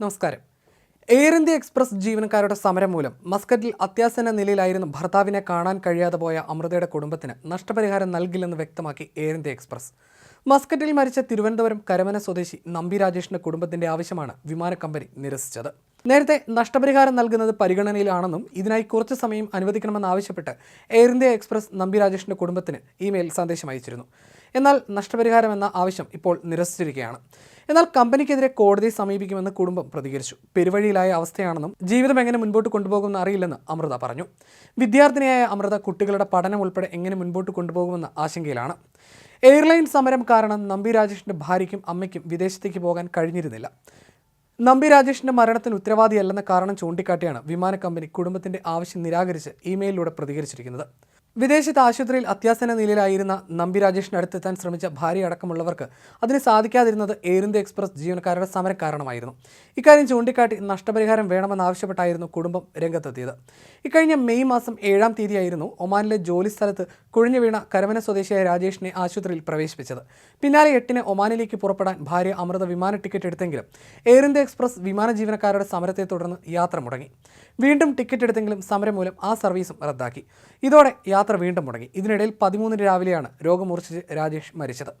നമസ്കാരം. Air India express ജീവനക്കാരുടെ സമരം മൂലം മസ്കറ്റിൽ അത്യാസന്ന നിലയിലായിരുന്ന ഭർത്താവിനെ കാണാൻ കഴിയാതെ പോയ അമൃതയുടെ കുടുംബത്തിന് നഷ്ടപരിഹാരം നൽകില്ലെന്ന് വ്യക്തമാക്കി എയർ ഇന്ത്യ എക്സ്പ്രസ്. മസ്കറ്റിൽ മരിച്ച തിരുവനന്തപുരം കരമന സ്വദേശി നമ്പി രാജേഷിന്റെ കുടുംബത്തിന്റെ ആവശ്യമാണ് വിമാന കമ്പനി നിരസിച്ചത്. നേരത്തെ നഷ്ടപരിഹാരം നൽകുന്നത് പരിഗണനയിലാണെന്നും ഇതിനായി കുറച്ച് സമയം അനുവദിക്കണമെന്നാവശ്യപ്പെട്ട് എയർ ഇന്ത്യ എക്സ്പ്രസ് നമ്പി രാജേഷിന്റെ കുടുംബത്തിന് ഇമെയിൽ സന്ദേശം അയച്ചിരുന്നു. എന്നാൽ നഷ്ടപരിഹാരം എന്ന ആവശ്യം ഇപ്പോൾ നിരസിച്ചിരിക്കുകയാണ്. എന്നാൽ കമ്പനിക്കെതിരെ കോടതിയെ സമീപിക്കുമെന്ന് കുടുംബം പ്രതികരിച്ചു. പെരുവഴിയിലായ അവസ്ഥയാണെന്നും ജീവിതം എങ്ങനെ മുൻപോട്ട് കൊണ്ടുപോകുമെന്ന് അറിയില്ലെന്ന് അമൃത പറഞ്ഞു. വിദ്യാർത്ഥിനിയായ അമൃത കുട്ടികളുടെ പഠനം ഉൾപ്പെടെ എങ്ങനെ മുൻപോട്ട് കൊണ്ടുപോകുമെന്ന ആശങ്കയിലാണ്. എയർലൈൻ സമരം കാരണം നമ്പി രാജേഷിന്റെ ഭാര്യയ്ക്കും അമ്മയ്ക്കും വിദേശത്തേക്ക് പോകാൻ കഴിഞ്ഞിരുന്നില്ല. നമ്പി രാജേഷിന്റെ മരണത്തിന് ഉത്തരവാദിയല്ലെന്ന കാരണം ചൂണ്ടിക്കാട്ടിയാണ് വിമാന കമ്പനി കുടുംബത്തിന്റെ ആവശ്യം നിരാകരിച്ച് ഇമെയിലിലൂടെ പ്രതികരിച്ചിരിക്കുന്നത്. വിദേശത്ത് ആശുപത്രിയിൽ അത്യാസന നിലയിലായിരുന്ന നമ്പി രാജേഷിന് അടുത്തെത്താൻ ശ്രമിച്ച ഭാര്യ അടക്കമുള്ളവർക്ക് അതിന് സാധിക്കാതിരുന്നത് എയർ ഇന്ത്യ എക്സ്പ്രസ് ജീവനക്കാരുടെ സമരം കാരണമായിരുന്നു. ഇക്കാര്യം ചൂണ്ടിക്കാട്ടി നഷ്ടപരിഹാരം വേണമെന്നാവശ്യപ്പെട്ടായിരുന്നു കുടുംബം രംഗത്തെത്തിയത്. ഇക്കഴിഞ്ഞ മെയ് മാസം ഏഴാം തീയതിയായിരുന്നു ഒമാനിലെ ജോലി സ്ഥലത്ത് കുഴിഞ്ഞു വീണ കരമന സ്വദേശിയായ രാജേഷിനെ ആശുപത്രിയിൽ പ്രവേശിപ്പിച്ചത്. പിന്നാലെ എട്ടിന് ഒമാനിലേക്ക് പുറപ്പെടാൻ ഭാര്യ അമൃത വിമാന ടിക്കറ്റ് എടുത്തെങ്കിലും എയർ ഇന്ത്യ എക്സ്പ്രസ് വിമാന ജീവനക്കാരുടെ സമരത്തെ തുടർന്ന് യാത്ര മുടങ്ങി. വീണ്ടും ടിക്കറ്റ് എടുത്തെങ്കിലും സമരം മൂലം ആ സർവീസും റദ്ദാക്കി. ഇതോടെ യാത്ര വീണ്ടും മുടങ്ങി. ഇതിനിടയിൽ പതിമൂന്നിന് രാവിലെയാണ് രോഗം മൂർച്ഛിച്ച് രാജേഷ് മരിച്ചത്.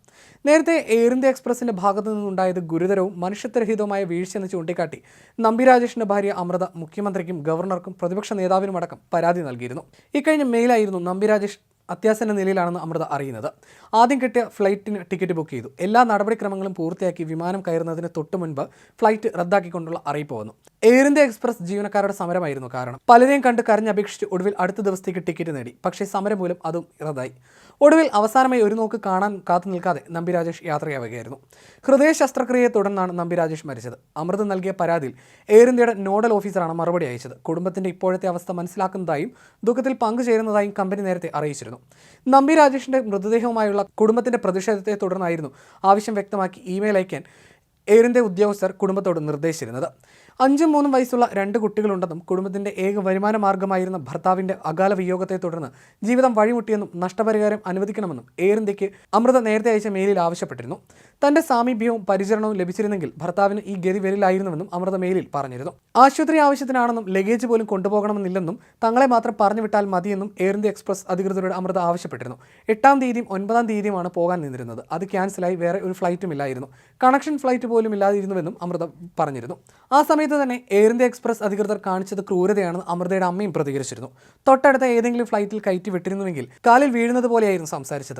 നേരത്തെ എയർ ഇന്ത്യ എക്സ്പ്രസിന്റെ ഭാഗത്തു നിന്നുണ്ടായത് ഗുരുതരവും മനുഷ്യത്വരഹിതവുമായ വീഴ്ചയെന്ന് ചൂണ്ടിക്കാട്ടി നമ്പി രാജേഷിന്റെ ഭാര്യ അമൃത മുഖ്യമന്ത്രിക്കും ഗവർണർക്കും പ്രതിപക്ഷ നേതാവിനുമടക്കം പരാതി നൽകിയിരുന്നു. ഇക്കഴിഞ്ഞ മെയിലായിരുന്നു നമ്പി രാജേഷ് അത്യാസന്ന നിലയിലാണെന്ന് അമൃത അറിയുന്നത്. ആദ്യം കിട്ടിയ ഫ്ലൈറ്റിന് ടിക്കറ്റ് ബുക്ക് ചെയ്തു. എല്ലാ നടപടിക്രമങ്ങളും പൂർത്തിയാക്കി വിമാനം കയറുന്നതിന് തൊട്ടു മുൻപ് ഫ്ലൈറ്റ് റദ്ദാക്കിക്കൊണ്ടുള്ള അറിയിപ്പ് വന്നു. എയർ ഇന്ത്യ എക്സ്പ്രസ് ജീവനക്കാരുടെ സമരമായിരുന്നു കാരണം. പലരെയും കണ്ട് കരഞ്ഞപേക്ഷിച്ച് ഒടുവിൽ അടുത്ത ദിവസത്തേക്ക് ടിക്കറ്റ് നേടി. പക്ഷേ സമരം മൂലം അതും റദ്ദായി ഒടുവിൽ അവസാനമായി ഒരു നോക്ക് കാണാൻ കാത്തു നിൽക്കാതെ നമ്പി രാജേഷ് യാത്രയാവുകയായിരുന്നു. ഹൃദയ ശസ്ത്രക്രിയയെ തുടർന്നാണ് നമ്പി രാജേഷ് മരിച്ചത്. അമൃത നൽകിയ പരാതിയിൽ എയർ ഇന്ത്യയുടെ നോഡൽ ഓഫീസറാണ് മറുപടി അയച്ചത്. കുടുംബത്തിന്റെ ഇപ്പോഴത്തെ അവസ്ഥ മനസ്സിലാക്കുന്നതായും ദുഃഖത്തിൽ പങ്കുചേരുന്നതായും കമ്പനി നേരത്തെ അറിയിച്ചിരുന്നു. നമ്പി രാജേഷിന്റെ മൃതദേഹവുമായുള്ള കുടുംബത്തിന്റെ പ്രതിഷേധത്തെ തുടർന്നായിരുന്നു ആവശ്യം വ്യക്തമാക്കി ഇമെയിൽ അയക്കാൻ എയറിന്റെ ഉദ്യോഗസ്ഥർ കുടുംബത്തോട് നിർദ്ദേശിച്ചിരുന്നത്. അഞ്ചും മൂന്നും വയസ്സുള്ള രണ്ട് കുട്ടികളുണ്ടെന്നും കുടുംബത്തിന്റെ ഏക വരുമാന മാർഗമായിരുന്ന ഭർത്താവിന്റെ അകാല വിയോഗത്തെ തുടർന്ന് ജീവിതം വഴിമുട്ടിയെന്നും നഷ്ടപരിഹാരം അനുവദിക്കണമെന്നും എയർ ഇന്ത്യയ്ക്ക് അമൃത നേരത്തെ അയച്ച മെയിലിൽ ആവശ്യപ്പെട്ടിരുന്നു. തന്റെ സാമീപ്യവും പരിചരണവും ലഭിച്ചിരുന്നെങ്കിൽ ഭർത്താവിന് ഈ ഗതി വരില്ലായിരുന്നുവെന്നും അമൃത മെയിലിൽ പറഞ്ഞിരുന്നു. ആശുപത്രി ആവശ്യത്തിനാണെന്നും ലഗേജ് പോലും കൊണ്ടുപോകണമെന്നില്ലെന്നും തങ്ങളെ മാത്രം പറഞ്ഞു വിട്ടാൽ മതിയെന്നും എയർ ഇന്ത്യ എക്സ്പ്രസ് അധികൃതരോട് അമൃത ആവശ്യപ്പെട്ടിരുന്നു. എട്ടാം തീയതിയും ഒൻപതാം തീയതിയുമാണ് പോകാൻ നിന്നിരുന്നത്. അത് ക്യാൻസലായി വേറെ ഒരു ഫ്ലൈറ്റും ഇല്ലായിരുന്നു. കണക്ഷൻ ഫ്ലൈറ്റ് പോലും ഇല്ലാതിരുന്നുവെന്നും അമൃത പറഞ്ഞിരുന്നു. ആ സമയത്ത് തന്നെ എയർ ഇന്ത്യ എക്സ്പ്രസ് അധികൃതർ കാണിച്ചത് ക്രൂരതയാണെന്ന് അമൃതയുടെ അമ്മയും പ്രതികരിച്ചിരുന്നു. തൊട്ടടുത്ത ഏതെങ്കിലും ഫ്ലൈറ്റിൽ കയറ്റി വിട്ടിരുന്നുവെങ്കിൽ കാലിൽ വീഴുന്നത് പോലെയായിരുന്നു സംസാരിച്ചത്.